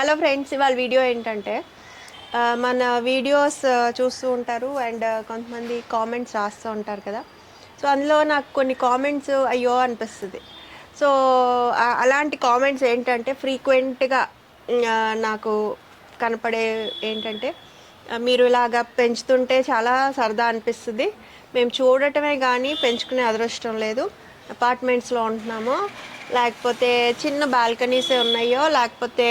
Hello friends ఇవాళ video ఏంటంటే మన వీడియోస్ చూస్తూ ఉంటారు అండ్ కొంతమంది కామెంట్స్ రాస్తూ ఉంటారు కదా. సో అందులో నాకు కొన్ని కామెంట్స్ అయ్యో అనిపిస్తుంది. సో అలాంటి కామెంట్స్ ఏంటంటే ఫ్రీక్వెంట్గా నాకు కనపడే ఏంటంటే మీరు ఇలాగా పెంచుతుంటే చాలా సరదా అనిపిస్తుంది. మేము చూడటమే కానీ పెంచుకునే అదృష్టం లేదు. అపార్ట్మెంట్స్లో ఉంటున్నాము. లేకపోతే చిన్న బాల్కనీసే ఉన్నాయో లేకపోతే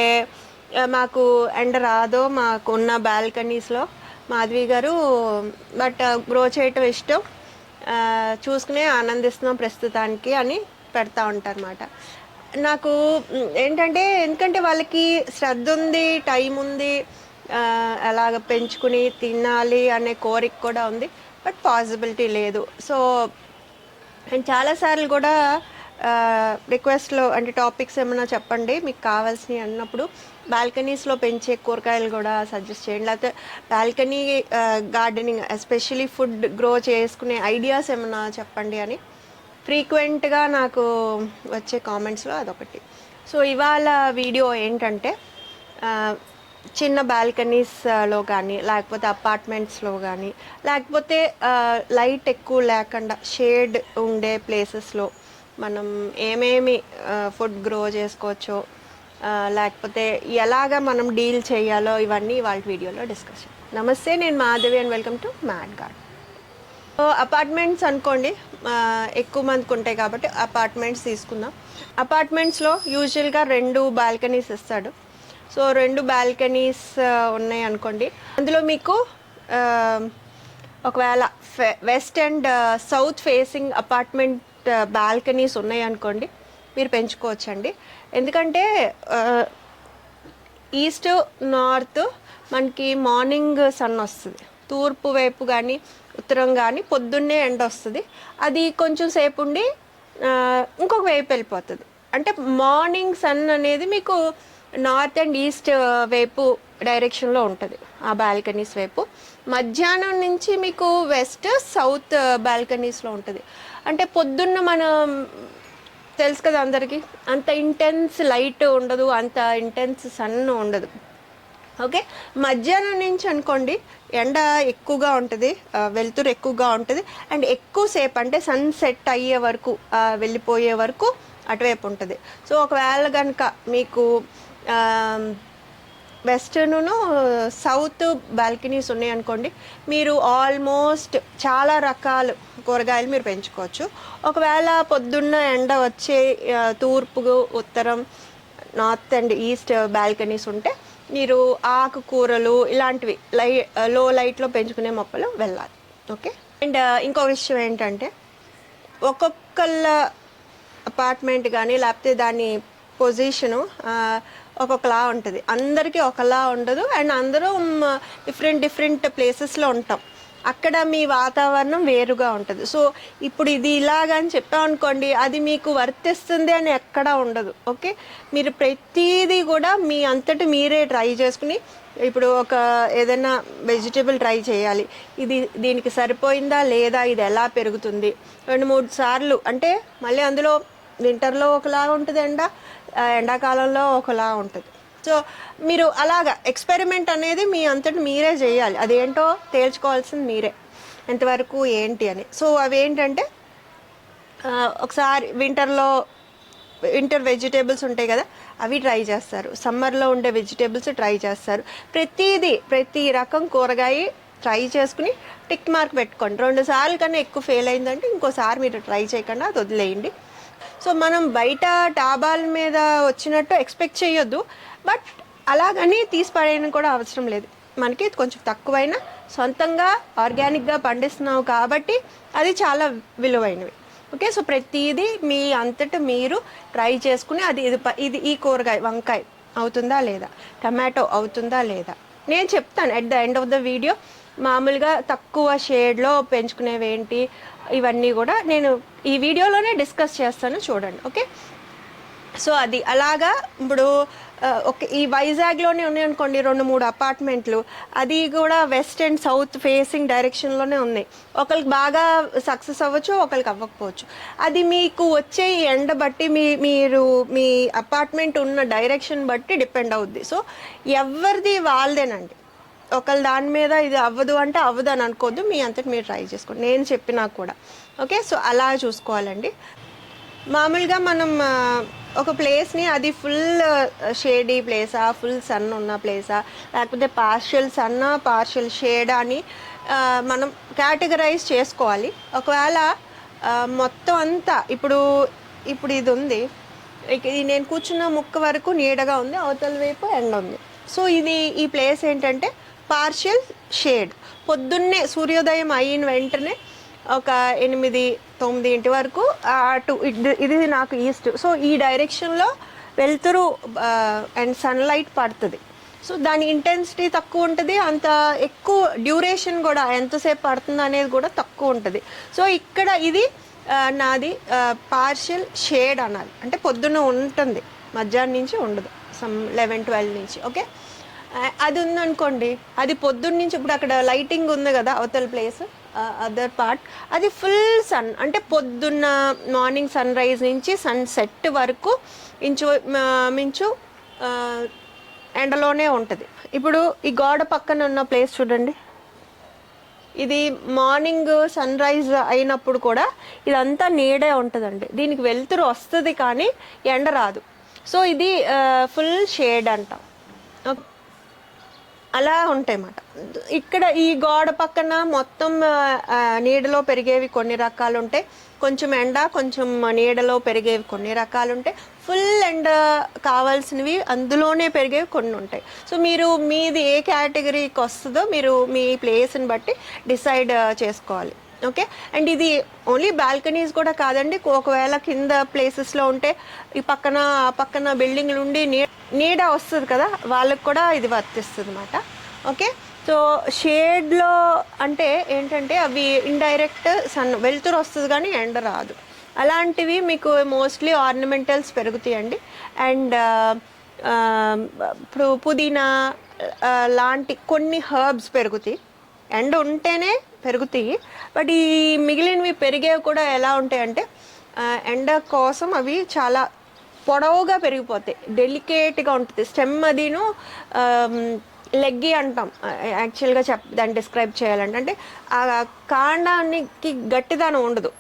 మాకు ఎండ రాదో మాకు ఉన్న బాల్కనీస్లో మాధవి గారు బట్ గ్రో చేయటం ఇష్టం. చూసుకునే ఆనందిస్తున్నాం ప్రస్తుతానికి అని పెడతా ఉంటారన్నమాట. నాకు ఏంటంటే ఎందుకంటే వాళ్ళకి శ్రద్ధ ఉంది టైం ఉంది ఆ, అలాగ పెంచుకుని తినాలి అనే కోరిక కూడా ఉంది బట్ పాసిబిలిటీ లేదు. సో అండ్ చాలాసార్లు కూడా రిక్వెస్ట్లో అంటే టాపిక్స్ ఏమైనా చెప్పండి మీకు కావాల్సినవి అన్నప్పుడు బాల్కనీస్లో పెంచే కూరగాయలు కూడా సజెస్ట్ చేయండి. లేకపోతే balcony gardening especially food grow చేసుకునే ఐడియాస్ ఏమైనా చెప్పండి అని. ఫ్రీక్వెంట్గా నాకు వచ్చే కామెంట్స్లో అదొకటి. సో ఇవాళ వీడియో ఏంటంటే చిన్న బాల్కనీస్లో కానీ లేకపోతే అపార్ట్మెంట్స్లో కానీ లేకపోతే లైట్ ఎక్కువ లేకుండా షేడ్ ఉండే ప్లేసెస్లో మనం ఏమేమి ఫుడ్ గ్రో చేసుకోవచ్చో లేకపోతే ఎలాగ మనం డీల్ చేయాలో ఇవన్నీ వాళ్ళ వీడియోలో డిస్కస్ నమస్తే నేను Madhavi and welcome to mad guard apartments అనుకోండి ఎక్కువ మందికి ఉంటాయి కాబట్టి అపార్ట్మెంట్స్ తీసుకుందాం. అపార్ట్మెంట్స్లో యూజువల్గా రెండు బాల్కనీస్ ఇస్తాడు. సో రెండు బాల్కనీస్ ఉన్నాయి అనుకోండి. అందులో మీకు ఒకవేళ west and south facing apartment balconies ఉన్నాయి అనుకోండి. మీరు పెంచుకోవచ్చండి. ఎందుకంటే ఈస్ట్ నార్త్ మనకి మార్నింగ్ సన్ వస్తుంది. తూర్పు వైపు కానీ ఉత్తరం కానీ పొద్దున్నే ఎండ వస్తుంది. అది కొంచెం సేపు ఉండి ఇంకొక వైపు వెళ్ళిపోతుంది. అంటే మార్నింగ్ సన్ అనేది మీకు నార్త్ అండ్ ఈస్ట్ వైపు డైరెక్షన్లో ఉంటుంది. ఆ బాల్కనీస్ వైపు. మధ్యాహ్నం నుంచి మీకు వెస్ట్ సౌత్ బాల్కనీస్లో ఉంటుంది. అంటే పొద్దున్న మనం తెలుసు కదా అందరికీ? అంత ఇంటెన్స్ లైట్ ఉండదు అంత ఇంటెన్స్ సన్ ఉండదు. ఓకే మధ్యాహ్నం నుంచి అనుకోండి ఎండ ఎక్కువగా ఉంటుంది వెలుతురు ఎక్కువగా ఉంటుంది అండ్ ఎక్కువసేపు అంటే సన్సెట్ అయ్యే వరకు వెళ్ళిపోయే వరకు అటువైపు ఉంటుంది. సో ఒకవేళ కనుక మీకు వెస్టర్ను సౌత్ బాల్కనీస్ ఉన్నాయి అనుకోండి మీరు ఆల్మోస్ట్ చాలా రకాలు కూరగాయలు మీరు పెంచుకోవచ్చు. ఒకవేళ పొద్దున్న ఎండ వచ్చే తూర్పు ఉత్తరం నార్త్ అండ్ ఈస్ట్ బాల్కనీస్ ఉంటే మీరు ఆకుకూరలు ఇలాంటివి లై లో లైట్లో పెంచుకునే మొక్కలు వెళ్ళాలి. ఓకే? అండ్ ఇంకో విషయం ఏంటంటే ఒక్కొక్కళ్ళ అపార్ట్మెంట్ కానీ లేకపోతే దాని పొజిషను ఒక్కొక్కలా ఉంటుంది. అందరికీ ఒకలా ఉండదు. అండ్ అందరూ డిఫరెంట్ డిఫరెంట్ ప్లేసెస్లో ఉంటాం. అక్కడ మీ వాతావరణం వేరుగా ఉంటుంది. సో ఇప్పుడు ఇది ఇలాగని చెప్పామనుకోండి అది మీకు వర్తిస్తుంది అని ఎక్కడా ఉండదు. ఓకే? మీరు ప్రతిదీ కూడా మీ అంతటి మీరే ట్రై చేసుకుని ఇప్పుడు ఒక ఏదైనా వెజిటేబుల్ ట్రై చేయాలి. ఇది దీనికి సరిపోయిందా లేదా ఇది ఎలా పెరుగుతుంది? రెండు మూడు సార్లు. అంటే మళ్ళీ అందులో వింటర్లో ఒకలా ఉంటుంది ఎండ ఎండాకాలంలో ఒకలా ఉంటుంది. సో మీరు అలాగా ఎక్స్పెరిమెంట్ అనేది మీ అంతటి మీరే చేయాలి. అదేంటో తేల్చుకోవాల్సింది మీరే. ఎంతవరకు ఏంటి అని. సో అవి ఏంటంటే ఒకసారి వింటర్లో వింటర్ వెజిటేబుల్స్ ఉంటాయి కదా అవి ట్రై చేస్తారు. సమ్మర్లో ఉండే వెజిటేబుల్స్ ట్రై చేస్తారు. ప్రతిదీ ప్రతి రకం కూరగాయ ట్రై చేసుకుని టిక్ మార్క్ పెట్టుకోండి. రెండు సార్లు కన్నా ఎక్కువ ఫెయిల్ అయిందంటే ఇంకోసారి మీరు ట్రై చేయకుండా అది వదిలేయండి. సో మనం బయట టాబాల మీద వచ్చినట్టు ఎక్స్పెక్ట్ చేయొద్దు. బట్ అలాగని తీసి పడేయడం కూడా అవసరం లేదు. మనకి కొంచెం తక్కువైనా సొంతంగా ఆర్గానిక్గా పండిస్తున్నావు కాబట్టి అది చాలా విలువైనవి. ఓకే సో ప్రతిదీ మీ అంతట మీరు ట్రై చేసుకుని అది ఇది ఇది ఈ కూరగాయ వంకాయ అవుతుందా లేదా? టమాటో అవుతుందా లేదా? నేను చెప్తాను. At the end of the video మామూలుగా తక్కువ షేడ్లో పెంచుకునేవి ఏంటి ఇవన్నీ కూడా నేను ఈ వీడియోలోనే డిస్కస్ చేస్తాను చూడండి ఓకే? సో అది అలాగా ఇప్పుడు ఒక ఈ వైజాగ్లోనే ఉన్నాయి అనుకోండి రెండు మూడు అపార్ట్మెంట్లు. అది కూడా వెస్ట్ అండ్ సౌత్ ఫేసింగ్ డైరెక్షన్లోనే ఉన్నాయి. ఒకరికి బాగా సక్సెస్ అవ్వచ్చు ఒకరికి అవ్వకపోవచ్చు. అది మీకు వచ్చే ఈ ఎండ బట్టి మీ మీరు మీ అపార్ట్మెంట్ ఉన్న డైరెక్షన్ బట్టి డిపెండ్ అవుద్ది. సో ఎవరిది వాళ్ళదేనండి. ఒకళ్ళ దాని మీద ఇది అవ్వదు అంటే అవ్వదు అని అనుకోవద్దు. మీ అంతటి మీరు ట్రై చేసుకోండి. నేను చెప్పినా కూడా. ఓకే? సో అలా చూసుకోవాలండి. మామూలుగా మనం ఒక ప్లేస్ని అది ఫుల్ షేడీ ప్లేసా ఫుల్ సన్ ఉన్న ప్లేసా లేకపోతే పార్షియల్ సన్ పార్షియల్ షేడ్ అని మనం కేటగరైజ్ చేసుకోవాలి. ఒకవేళ మొత్తం అంతా ఇప్పుడు ఇప్పుడు ఇది ఉంది. ఇది నేను కూర్చున్న ముక్క వరకు నీడగా ఉంది అవతల వైపు ఎండ ఉంది. సో ఇది ఈ ప్లేస్ ఏంటంటే పార్షియల్ షేడ్. పొద్దున్నే సూర్యోదయం అయిన వెంటనే ఒక ఎనిమిది తొమ్మిది ఇంటి వరకు అటు ఇది ఇది నాకు ఈస్ట్. సో ఈ డైరెక్షన్లో వెళ్తురు అండ్ సన్లైట్ పడుతుంది. సో దాని ఇంటెన్సిటీ తక్కువ ఉంటుంది. అంత ఎక్కువ డ్యూరేషన్ కూడా ఎంతసేపు పడుతుంది అనేది కూడా తక్కువ ఉంటుంది. సో ఇక్కడ ఇది నాది పార్షియల్ షేడ్ అనాలి. అంటే పొద్దున్న ఉంటుంది. మధ్యాహ్నం నుంచి ఉండదు. సమ్ లెవెన్ ట్వెల్వ్ నుంచి. ఓకే అది ఉందనుకోండి అది పొద్దున్న నుంచి ఇప్పుడు అక్కడ లైటింగ్ ఉంది కదా అవతల ప్లేస్ అదర్ పార్ట్. అది ఫుల్ సన్ అంటే పొద్దున్న మార్నింగ్ సన్ రైజ్ నుంచి సన్ సెట్ వరకు ఇంచు మించు ఎండలోనే ఉంటుంది. ఇప్పుడు ఈ గోడ పక్కన ఉన్న ప్లేస్ చూడండి. ఇది మార్నింగ్ సన్ రైజ్ అయినప్పుడు కూడా ఇదంతా నీడే ఉంటుందండి. దీనికి వెలుతురు వస్తుంది కానీ ఎండ రాదు. సో ఇది ఫుల్ షేడ్ అంటాం. ఓకే. అలా ఉంటాయి మాట ఇక్కడ ఈ గోడ పక్కన మొత్తం నీడలో పెరిగేవి కొన్ని రకాలు ఉంటాయి కొంచెం ఎండ కొంచెం నీడలో పెరిగేవి కొన్ని రకాలు ఉంటాయి ఫుల్ ఎండ కావాల్సినవి అందులోనే పెరిగేవి కొన్ని ఉంటాయి సో మీరు మీది ఏ కేటగిరీకి వస్తుందో మీరు మీ ప్లేస్ని బట్టి డిసైడ్ చేసుకోవాలి. ఓకే? అండ్ ఇది ఓన్లీ బాల్కనీస్ కూడా కాదండి. ఒకవేళ కింద ప్లేసెస్లో ఉంటే ఈ పక్కన ఆ పక్కన బిల్డింగ్లు ఉండి నీ నీడ వస్తుంది కదా వాళ్ళకి కూడా ఇది వర్తిస్తుంది అనమాట ఓకే? సో షేడ్లో అంటే ఏంటంటే అవి ఇండైరెక్ట్ సన్ వెలుతురు వస్తుంది కానీ ఎండ రాదు. అలాంటివి మీకు మోస్ట్లీ ఆర్నమెంటల్స్ పెరుగుతాయండి. అండ్ ఇప్పుడు పుదీనా లాంటి కొన్ని హర్బ్స్ పెరుగుతాయి. ఎండ ఉంటేనే పెరుగుతాయి. బట్ ఈ మిగిలినవి పెరిగేవి కూడా ఎలా ఉంటాయంటే ఎండ కోసం అవి చాలా పొడవుగా పెరిగిపోతాయి. డెలికేట్గా ఉంటుంది. స్టెమ్ అదిను లెగ్గి అంటాం. యాక్చువల్గా చెప్ దాన్ని డిస్క్రైబ్ చేయాలంటే. అంటే ఆ కాండానికి గట్టిదనం ఉండదు.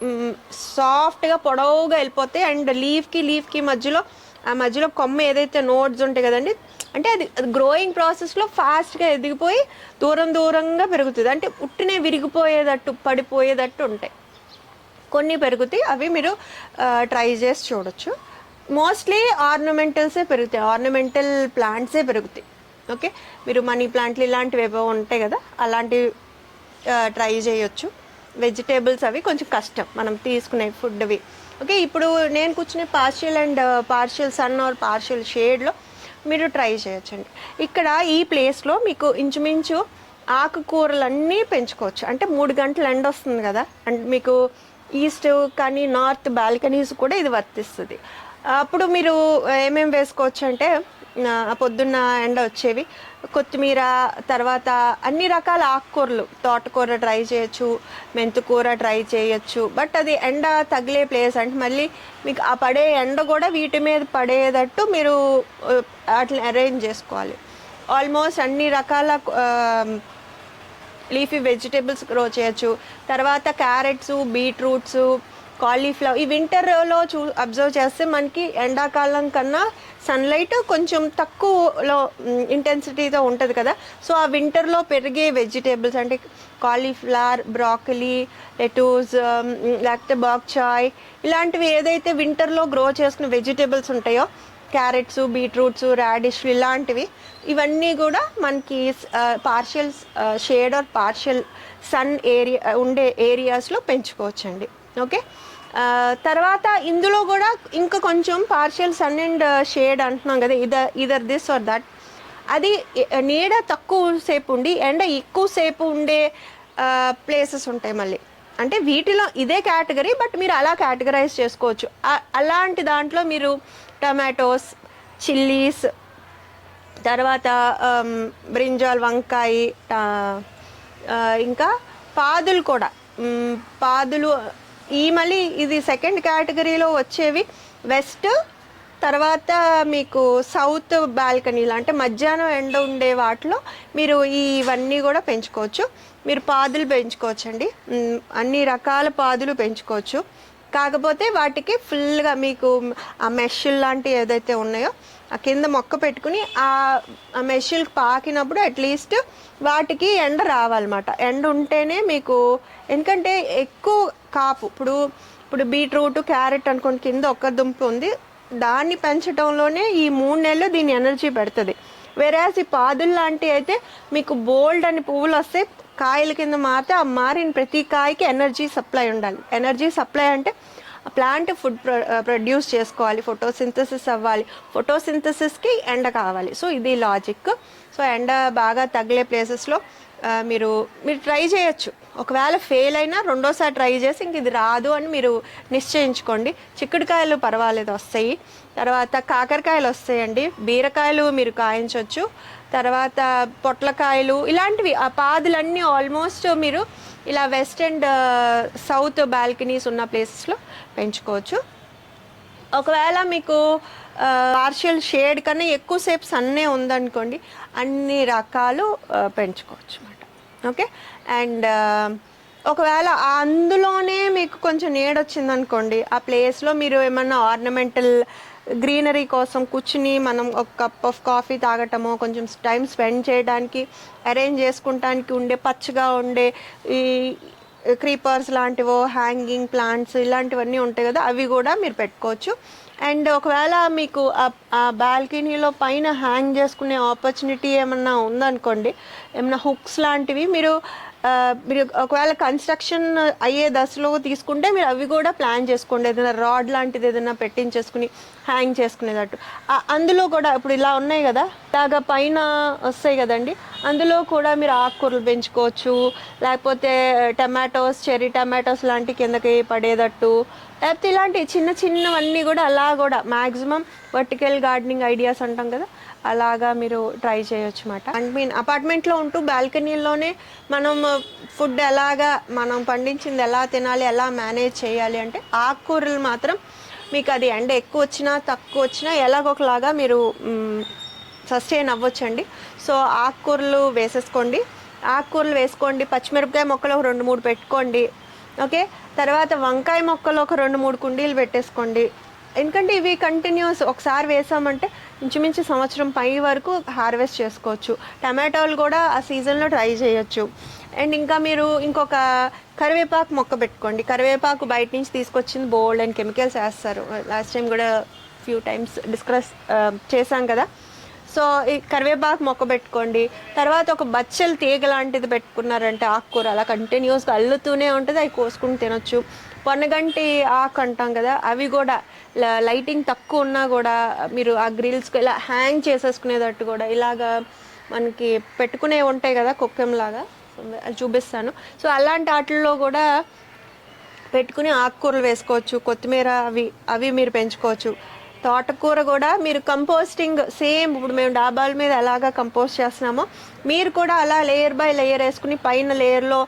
సాఫ్ట్గా పొడవుగా వెళ్ళిపోతాయి. అండ్ లీఫ్కి లీఫ్కి మధ్యలో ఆ మధ్యలో కొమ్మ ఏదైతే నోడ్స్ ఉంటాయి కదండి అంటే అది గ్రోయింగ్ ప్రాసెస్లో ఫాస్ట్గా ఎదిగిపోయి దూరం దూరంగా పెరుగుతుంది. అంటే ఉట్టినే విరిగిపోయేటట్టు పడిపోయేటట్టు ఉంటాయి. కొన్ని పెరుగుతాయి అవి మీరు ట్రై చేసి చూడొచ్చు. మోస్ట్లీ ఆర్నమెంటల్సే పెరుగుతాయి. ఆర్నమెంటల్ ప్లాంట్సే పెరుగుతాయి. ఓకే మీరు మనీ ప్లాంట్లు ఇలాంటివి ఏవో ఉంటాయి కదా అలాంటివి ట్రై చేయొచ్చు. వెజిటేబుల్స్ అవి కొంచెం కష్టం. మనం తీసుకునే ఫుడ్వి ఓకే ఇప్పుడు నేను కూర్చునే partial and partial sun or partial షేడ్లో మీరు ట్రై చేయొచ్చండి. ఇక్కడ ఈ ప్లేస్లో మీకు ఇంచుమించు ఆకుకూరలన్నీ పెంచుకోవచ్చు. అంటే మూడు గంటలు ఎండ వస్తుంది కదా అండ్ మీకు ఈస్ట్ కానీ నార్త్ బాల్కనీస్ కూడా ఇది వర్తిస్తుంది. అప్పుడు మీరు ఏమేమి వేసుకోవచ్చు అంటే పొద్దున్న ఎండ వచ్చేవి. కొత్తిమీర తర్వాత అన్ని రకాల ఆకుకూరలు. తోటకూర ట్రై చేయొచ్చు మెంతుకూర ట్రై చేయొచ్చు. బట్ అది ఎండ తగిలే ప్లేస్ అంటే మళ్ళీ మీకు ఆ పడే ఎండ కూడా వీటి మీద పడేటట్టు మీరు అట్లా అరేంజ్ చేసుకోవాలి. ఆల్మోస్ట్ అన్ని రకాల లీఫీ వెజిటేబుల్స్ గ్రో చేయొచ్చు. తర్వాత క్యారెట్స్ బీట్రూట్స్ కాలీఫ్లవర్ ఈ వింటర్లో చూ అబ్జర్వ్ చేస్తే మనకి ఎండాకాలం కన్నా సన్లైట్ కొంచెం తక్కువలో ఇంటెన్సిటీతో ఉంటుంది కదా. సో ఆ వింటర్లో పెరిగే వెజిటేబుల్స్ అంటే కాలీఫ్లవర్ బ్రాకలీ లెటూస్ లేకపోతే బాక్ చాయ్ ఇలాంటివి ఏదైతే వింటర్లో గ్రో చేసుకున్న వెజిటేబుల్స్ ఉంటాయో క్యారెట్స్ బీట్రూట్స్ రాడిష్ ఇలాంటివి ఇవన్నీ కూడా మనకి partial shade or partial sun area ఉండే ఏరియాస్లో పెంచుకోవచ్చండి. ఓకే? తర్వాత ఇందులో కూడా ఇంకా కొంచెం పార్షియల్ సన్ అండ్ షేడ్ అంటున్నాం కదా ఇదర్ ఇదర్ దిస్ ఆర్ దట్ అది నీడ తక్కువ సేపు ఉండి ఎండ ఎక్కువ సేపు ఉండే ప్లేసెస్ ఉంటాయి మళ్ళీ. అంటే వీటిలో ఇదే కేటగిరీ బట్ మీరు అలా కేటగరైజ్ చేసుకోవచ్చు. అలాంటి దాంట్లో మీరు టమాటోస్ చిల్లీస్ తర్వాత um, బ్రింజాల్ వంకాయ ఇంకా పాదులు కూడా. పాదులు ఈ మళ్ళీ ఇది సెకండ్ కేటగిరీలో వచ్చేవి. వెస్ట్ తర్వాత మీకు సౌత్ బాల్కనీలు అంటే మధ్యాహ్నం ఎండ ఉండే వాటిలో మీరు ఇవన్నీ కూడా పెంచుకోవచ్చు. మీరు పాదులు పెంచుకోవచ్చు అండి అన్ని రకాల పాదులు పెంచుకోవచ్చు. కాకపోతే వాటికి ఫుల్గా మీకు ఆ మెషిల్ లాంటివి ఏదైతే ఉన్నాయో ఆ కింద మొక్క పెట్టుకుని ఆ ఆ పాకినప్పుడు అట్లీస్ట్ వాటికి ఎండ రావాలన్నమాట. ఎండ ఉంటేనే మీకు ఎందుకంటే ఎక్కువ కాపు. ఇప్పుడు ఇప్పుడు బీట్రూట్ క్యారెట్ అనుకోండి కింద ఒక్క దుంప ఉంది. దాన్ని పెంచడంలోనే ఈ మూడు నెలలు దీని ఎనర్జీ పెడుతుంది. వేరేస్ ఈ పాదులు లాంటివి అయితే మీకు బోల్డ్ అని పువ్వులు వస్తే కాయల కింద మారితే ఆ మారిన ప్రతి కాయకి ఎనర్జీ సప్లై ఉండాలి. ఎనర్జీ సప్లై అంటే ప్లాంట్ ఫుడ్ ప్రొడ్యూస్ చేసుకోవాలి ఫోటోసింథసిస్ అవ్వాలి. ఫోటోసింథసిస్కి ఎండ కావాలి. సో ఇది లాజిక్. సో ఎండ బాగా తగిలే ప్లేసెస్లో మీరు మీరు ట్రై చేయొచ్చు. ఒకవేళ ఫెయిల్ అయినా రెండోసారి ట్రై చేసి ఇంక ఇది రాదు అని మీరు నిశ్చయించుకోండి. చిక్కుడుకాయలు పర్వాలేదు వస్తాయి. తర్వాత కాకరకాయలు వస్తాయండి. బీరకాయలు మీరు కాయించవచ్చు తర్వాత పొట్లకాయలు ఇలాంటివి. ఆ పాదులన్నీ ఆల్మోస్ట్ మీరు ఇలా వెస్ట్ అండ్ సౌత్ బాల్కనీస్ ఉన్న ప్లేసెస్లో పెంచుకోవచ్చు. ఒకవేళ మీకు uh, పార్షియల్ షేడ్ కన్నా ఎక్కువసేపు సన్నే ఉందనుకోండి అన్ని రకాలు uh, పెంచుకోవచ్చు. ఓకే? అండ్ ఒకవేళ అందులోనే మీకు కొంచెం నీడొచ్చింది అనుకోండి ఆ ప్లేస్లో మీరు ఏమన్నా ఆర్నమెంటల్ గ్రీనరీ కోసం కూర్చుని మనం ఒక కప్ ఆఫ్ కాఫీ తాగటమో కొంచెం టైం స్పెండ్ చేయడానికి అరేంజ్ చేసుకుంటానికి ఉండే పచ్చగా ఉండే ఈ క్రీపర్స్ లాంటివో హ్యాంగింగ్ ప్లాంట్స్ ఇలాంటివన్నీ ఉంటాయి కదా అవి కూడా మీరు పెట్టుకోవచ్చు. అండ్ ఒకవేళ మీకు ఆ- బాల్కనీలో పైన హ్యాంగ్ చేసుకునే ఆపర్చునిటీ ఏమన్నా ఉందనుకోండి ఏమన్నా హుక్స్ లాంటివి మీరు మీరు ఒకవేళ కన్స్ట్రక్షన్ అయ్యే దశలో తీసుకుంటే మీరు అవి కూడా ప్లాన్ చేసుకోండి. ఏదైనా రాడ్ లాంటిది ఏదైనా పెట్టించేసుకుని హ్యాంగ్ చేసుకునేటట్టు. అందులో కూడా ఇప్పుడు ఇలా ఉన్నాయి కదా ఇలాగా పైన వస్తాయి కదండి. అందులో కూడా మీరు ఆకుకూరలు పెంచుకోవచ్చు లేకపోతే టమాటోస్ చెర్రీ టమాటోస్ లాంటి కిందకి పడేటట్టు లేకపోతే ఇలాంటి చిన్న చిన్నవన్నీ కూడా అలా కూడా మ్యాక్సిమం వర్టికల్ గార్డెనింగ్ ఐడియాస్ అంటాం కదా అలాగా మీరు ట్రై చేయొచ్చు అనమాట అండ్ మీన్ అపార్ట్మెంట్లో ఉంటూ బాల్కనీలోనే మనం ఫుడ్ ఎలాగా మనం పండించింది ఎలా తినాలి ఎలా మేనేజ్ చేయాలి అంటే ఆకుకూరలు మాత్రం మీకు అది ఎండ ఎక్కువ వచ్చినా తక్కువ వచ్చినా ఎలాగొకలాగా మీరు సస్టైన్ అవ్వచ్చండి. సో ఆకుకూరలు వేసేసుకోండి. ఆకుకూరలు వేసుకోండి పచ్చిమిరపకాయ మొక్కలు ఒక రెండు మూడు పెట్టుకోండి. ఓకే? తర్వాత వంకాయ మొక్కలు ఒక రెండు మూడు కుండీలు పెట్టేసుకోండి. ఎందుకంటే ఇవి కంటిన్యూస్ ఒకసారి వేసామంటే ఇంచుమించు సంవత్సరం పై వరకు హార్వెస్ట్ చేసుకోవచ్చు. టమాటోలు కూడా ఆ సీజన్లో ట్రై చేయొచ్చు. అండ్ ఇంకా మీరు ఇంకొక కరివేపాకు మొక్క పెట్టుకోండి. కరివేపాకు బయట నుంచి తీసుకొచ్చింది బోల్డ్ అండ్ కెమికల్స్ వేస్తారు. లాస్ట్ టైం కూడా ఫ్యూ టైమ్స్ డిస్కస్ చేశాం కదా. సో ఈ కరివేపాకు మొక్క పెట్టుకోండి. తర్వాత ఒక బచ్చల తీగ లాంటిది పెట్టుకున్నారంటే ఆకుకూర. అలా కంటిన్యూస్గా అల్లుతూనే ఉంటుంది. అవి కోసుకుని తినొచ్చు. పొన్నగంటి ఆకు అంటాం కదా అవి కూడా లైటింగ్ తక్కువ ఉన్నా కూడా మీరు ఆ గ్రిల్స్కి ఇలా హ్యాంగ్ చేసేసుకునేటట్టు కూడా ఇలాగా మనకి పెట్టుకునే ఉంటాయి కదా కుక్కెంలాగా. అది చూపిస్తాను. సో అలాంటి వాటిల్లో కూడా పెట్టుకుని ఆకుకూరలు వేసుకోవచ్చు కొత్తిమీర అవి అవి మీరు పెంచుకోవచ్చు. తోటకూర కూడా మీరు కంపోస్టింగ్ సేమ్ ఇప్పుడు మేము డాబాల మీద ఎలాగా కంపోస్ట్ చేస్తున్నామో మీరు కూడా అలా లేయర్ బై లేయర్ వేసుకుని పైన లేయర్లో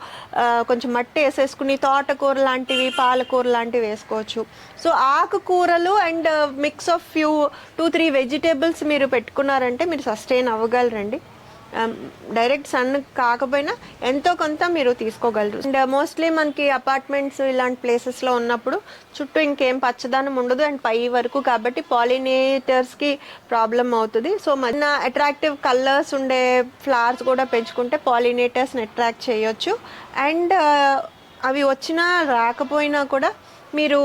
కొంచెం మట్టి వేసేసుకుని తోటకూర లాంటివి పాలకూర లాంటివి వేసుకోవచ్చు. సో ఆకుకూరలు and mix of few two three vegetables మీరు పెట్టుకున్నారంటే మీరు సస్టైన్ అవ్వగలరండి. Um, డైరెక్ట్ సన్ కాకపోయినా ఎంతో కొంత మీరు తీసుకోగలరు. అండ్ మోస్ట్లీ uh, మనకి అపార్ట్మెంట్స్ ఇలాంటి ప్లేసెస్లో ఉన్నప్పుడు చుట్టూ ఇంకేం పచ్చదనం ఉండదు. అండ్ పై వరకు కాబట్టి పాలినేటర్స్కి ప్రాబ్లం అవుతుంది. సో మన అట్రాక్టివ్ కలర్స్ ఉండే ఫ్లవర్స్ కూడా పెంచుకుంటే పాలినేటర్స్ని అట్రాక్ట్ చేయొచ్చు. అండ్ uh, అవి వచ్చినా రాకపోయినా కూడా మీరు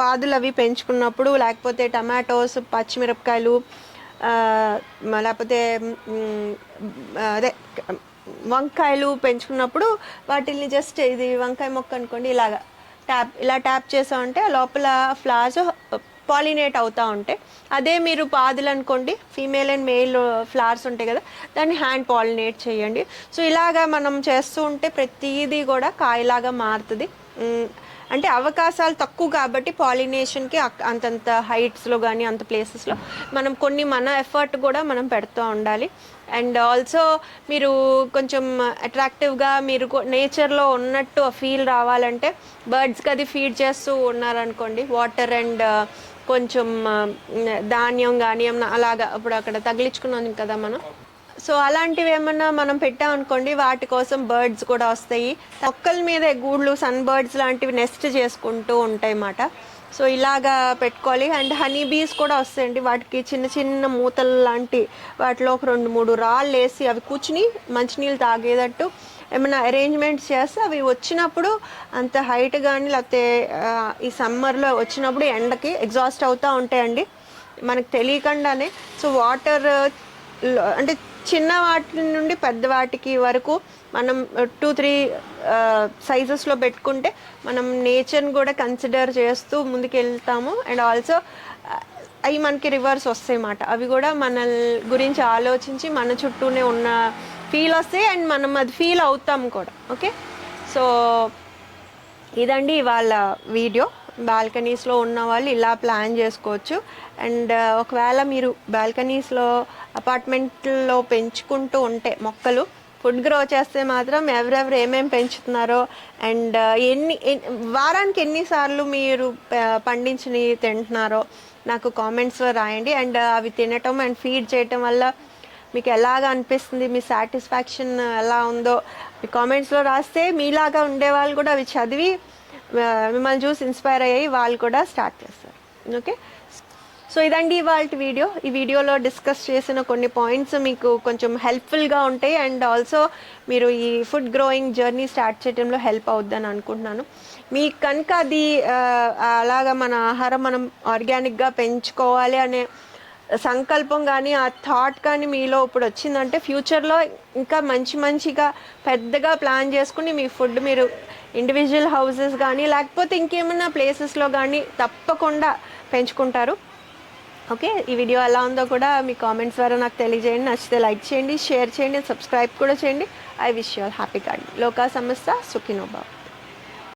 పాదులు అవి పెంచుకున్నప్పుడు లేకపోతే టమాటోస్ పచ్చిమిరపకాయలు లేకపోతే అదే వంకాయలు పెంచుకున్నప్పుడు వాటిని జస్ట్ ఇది వంకాయ మొక్క అనుకోండి ఇలాగా ట్యాప్ ఇలా ట్యాప్ చేసామంటే లోపల ఫ్లవర్స్ పాలినేట్ అవుతూ ఉంటాయి అదే మీరు పాదులు అనుకోండి ఫీమేల్ అండ్ మేల్ ఫ్లవర్స్ ఉంటాయి కదా దాన్ని హ్యాండ్ పాలినేట్ చేయండి సో ఇలాగా మనం చేస్తూ ఉంటే ప్రతిదీ కూడా కాయలాగా మారుతుంది అంటే అవకాశాలు తక్కువ కాబట్టి పాలినేషన్కి అంతంత హైట్స్లో కానీ అంత ప్లేసెస్లో మనం కొన్ని మన ఎఫర్ట్ కూడా మనం పెడుతూ ఉండాలి. అండ్ ఆల్సో మీరు కొంచెం అట్రాక్టివ్గా మీరు నేచర్లో ఉన్నట్టు ఫీల్ రావాలంటే బర్డ్స్కి అది ఫీడ్ చేస్తూ ఉన్నారనుకోండి వాటర్ అండ్ uh, కొంచెం uh, ధాన్యం కానీ ఏమన్నా అలాగా ఇప్పుడు అక్కడ తగిలించుకున్నాం కదా మనం. సో అలాంటివి ఏమన్నా మనం పెట్టామనుకోండి వాటి కోసం బర్డ్స్ కూడా వస్తాయి. మొక్కల మీద గూళ్ళు సన్ బర్డ్స్ లాంటివి నెస్ట్ చేసుకుంటూ ఉంటాయి అన్నమాట. సో ఇలాగా పెట్టుకోవాలి. అండ్ హనీ బీస్ కూడా వస్తాయండి. వాటికి చిన్న చిన్న మూతలు లాంటి వాటిలో ఒక రెండు మూడు రాళ్ళు వేసి అవి కూర్చుని మంచినీళ్ళు తాగేటట్టు ఏమైనా అరేంజ్మెంట్స్ చేస్తే అవి వచ్చినప్పుడు అంత హైట్ కానీ లేకపోతే ఈ సమ్మర్లో వచ్చినప్పుడు ఎండకి ఎగ్జాస్ట్ అవుతూ ఉంటాయండి. మనకు తెలియకుండానే. సో వాటర్ అంటే చిన్న వాటి నుండి పెద్ద వాటికి వరకు మనం టూ త్రీ సైజెస్లో పెట్టుకుంటే మనం నేచర్ని కూడా కన్సిడర్ చేస్తూ ముందుకెళ్తాము. అండ్ ఆల్సో అవి మనకి రివర్స్ వస్తాయి మాట అవి కూడా మన గురించి ఆలోచించి మన చుట్టూనే ఉన్న ఫీల్ వస్తాయి అండ్ మనం అది ఫీల్ అవుతాం కూడా. ఓకే సో ఇదండి ఇవాళ వీడియో బాల్కనీస్లో ఉన్న వాళ్ళు ఇలా ప్లాన్ చేసుకోవచ్చు. అండ్ ఒకవేళ మీరు బాల్కనీస్లో అపార్ట్మెంట్లో పెంచుకుంటూ ఉంటే మొక్కలు ఫుడ్ గ్రో చేస్తే మాత్రం ఎవరెవరు ఏమేమి పెంచుతున్నారో అండ్ ఎన్ని వారానికి ఎన్నిసార్లు మీరు పండించినవి తింటున్నారో నాకు కామెంట్స్లో రాయండి. అండ్ అవి తినటం అండ్ ఫీడ్ చేయటం వల్ల మీకు ఎలాగ అనిపిస్తుంది మీ సాటిస్ఫాక్షన్ ఎలా ఉందో మీ కామెంట్స్లో రాస్తే మీలాగా ఉండే వాళ్ళు కూడా అవి చదివి మిమ్మల్ని చూసి ఇన్స్పైర్ అయ్యి వాళ్ళు కూడా స్టార్ట్ చేస్తారు. ఓకే సో ఇదండి ఇవాళ వీడియో ఈ వీడియోలో డిస్కస్ చేసిన కొన్ని పాయింట్స్ మీకు కొంచెం హెల్ప్ఫుల్గా ఉంటాయి అండ్ ఆల్సో మీరు ఈ ఫుడ్ గ్రోయింగ్ జర్నీ స్టార్ట్ చేయడంలో హెల్ప్ అవుద్దని అనుకుంటున్నాను. మీకు కనుక అది అలాగా మన ఆహారం మనం ఆర్గానిక్గా పెంచుకోవాలి అనే సంకల్పం కానీ ఆ థాట్ కానీ మీలో ఇప్పుడు వచ్చిందంటే ఫ్యూచర్లో ఇంకా మంచి మంచిగా పెద్దగా ప్లాన్ చేసుకుని మీ ఫుడ్ మీరు ఇండివిజువల్ హౌసెస్ కానీ లేకపోతే ఇంకేమైనా ప్లేసెస్లో కానీ తప్పకుండా పెంచుకుంటారు. ఓకే ఈ వీడియో ఎలా ఉందో కూడా మీ కామెంట్స్ ద్వారా నాకు తెలియజేయండి. నచ్చితే లైక్ చేయండి షేర్ చేయండి సబ్స్క్రైబ్ కూడా చేయండి. I wish your all happy garden లోకా సమస్య సుఖినోబాబు